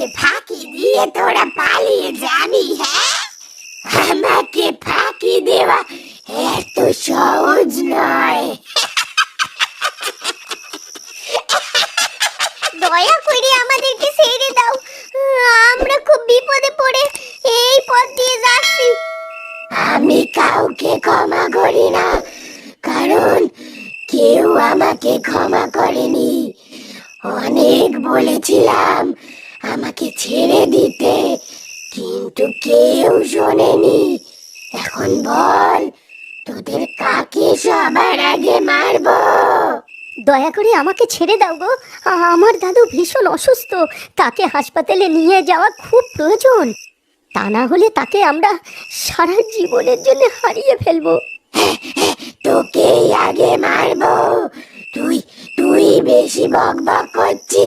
আমাকে ফাঁকি দিয়ে তোরা পালিয়ে যাবি হ্যাঁ? আমাকে ফাঁকি দেওয়া এত সহজ নয়। দয়া করে আমাদেরকে ছেড়ে দাও। আমরা খুব বিপদে পড়ে এই পথ দিয়ে যাচ্ছি। আমি কাউকে ক্ষমা করি না কারণ কেউ আমাকে ক্ষমা করেনি। অনেক বলেছিলাম আমাকে ছেড়ে দিতে কিন্তু কেউ শোনেনি। এখন বল তোদের কাকে সবার আগে মারবো? দয়া করে আমাকে ছেড়ে দাও গো। আমার দাদু ভীষণ অসুস্থ। তাকে হাসপাতালে নিয়ে যাওয়া খুব প্রয়োজন। তা না হলে তাকে আমরা সারা জীবনের জন্য হারিয়ে ফেলব। তোকেই আগে মারবো। তুই তুই বেশি বক বক করছিস